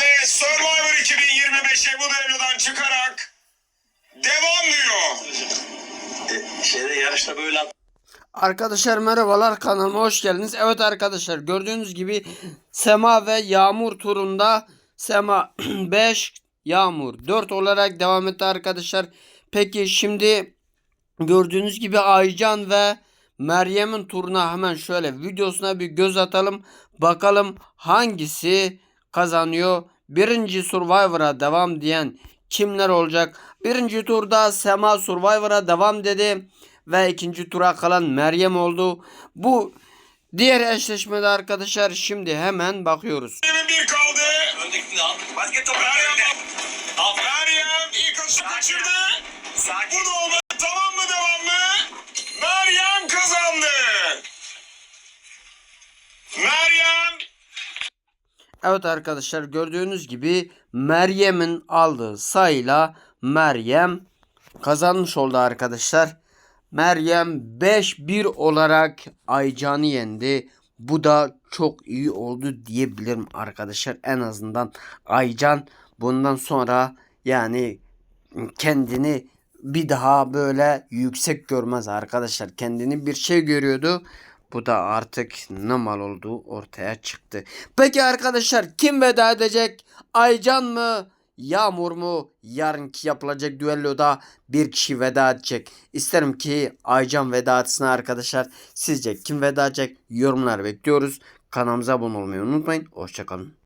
Ve Survivor 2025'e bu düellodan çıkarak devam diyor. E, şeyde yarışta böyle Arkadaşlar merhabalar kanalıma hoş geldiniz. Evet arkadaşlar gördüğünüz gibi Sema ve Yağmur turunda Sema 5 Yağmur 4 olarak devam etti arkadaşlar. Peki şimdi gördüğünüz gibi Aycan ve Meryem'in turuna hemen şöyle videosuna bir göz atalım. Bakalım hangisi kazanıyor. Birinci Survivor'a devam diyen kimler olacak? Birinci turda Sema Survivor'a devam dedi ve ikinci tura kalan Meryem oldu. Bu diğer eşleşmede arkadaşlar şimdi hemen bakıyoruz. 21 kaldı. öndekini al. Basket topu Meryem. Meryem ilk atışı kaçırdı. Sakin. Bu da olmadı. Tamam mı devam mı? Meryem kazandı. Meryem Evet arkadaşlar gördüğünüz gibi Meryem'in aldığı sayıyla Meryem kazanmış oldu arkadaşlar. Meryem 5-1 olarak Aycan'ı yendi. Bu da çok iyi oldu diyebilirim arkadaşlar. En azından Aycan bundan sonra yani kendini bir daha böyle yüksek görmez arkadaşlar. Kendini bir şey görüyordu. Bu da artık ne mal olduğu ortaya çıktı. Peki arkadaşlar kim veda edecek? Aycan mı? Yağmur mu? Yarınki yapılacak düelloda bir kişi veda edecek. İsterim ki Aycan veda etsin arkadaşlar. Sizce kim veda edecek? Yorumlar bekliyoruz. Kanalımıza abone olmayı unutmayın. Hoşçakalın.